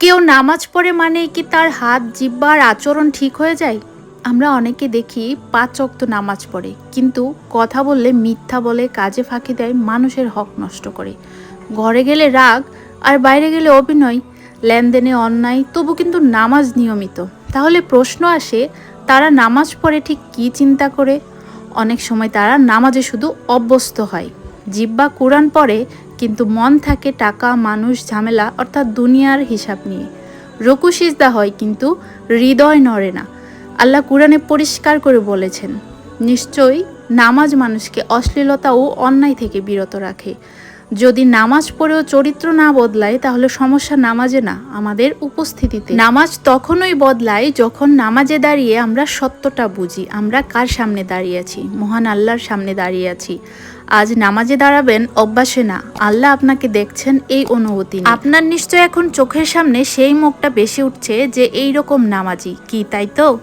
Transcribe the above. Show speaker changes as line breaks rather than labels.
কেউ নামাজ পড়ে মানে কি তার হাত জিব্বার আচরণ ঠিক হয়ে যায়? আমরা অনেকে দেখি পাঁচ অক্ত নামাজ পড়ে, কিন্তু কথা বললে মিথ্যা বলে কাজে ফাঁকি দেয়, মানুষের হক নষ্ট করে। ঘরে গেলে রাগ, আর বাইরে গেলে অভিনয়। লেনদেনে অন্যায়, তবু কিন্তু নামাজ নিয়মিত। তাহলে প্রশ্ন আসে, তারা নামাজ পড়ে ঠিক কী চিন্তা করে? অনেক সময় তারা নামাজে শুধু অভ্যস্ত হয়। জিব্বা কোরআন পড়ে, কিন্তু মন থাকে টাকা, মানুষ, ঝামেলা, অর্থাৎ দুনিয়ার হিসাব নিয়ে। রকু সিজদা হয়, কিন্তু হৃদয় নড়ে না। আল্লাহ কোরআনে পরিষ্কার করে বলেছেন, নিশ্চয়ই নামাজ মানুষকে অশ্লীলতা ও অন্যায় থেকে বিরত রাখে। যদি নামাজ পড়েও চরিত্র না বদলায়, তাহলে সমস্যা নামাজে না, আমাদের উপস্থিতিতে। নামাজ তখনই বদলায় যখন নামাজে দাঁড়িয়ে আমরা সত্যটা বুঝি, আমরা কার সামনে দাঁড়িয়ে আছি? মহান আল্লাহর সামনে দাঁড়িয়ে আছি। আজ নামাজে দাঁড়াবেন, অভ্যাসে না। আল্লাহ আপনাকে দেখছেন এই অনুভূতি আপনার নিশ্চয় এখন চোখের সামনে সেই মুখটা বেশি উঠছে যে এই রকম নামাজি, কি তাই তো?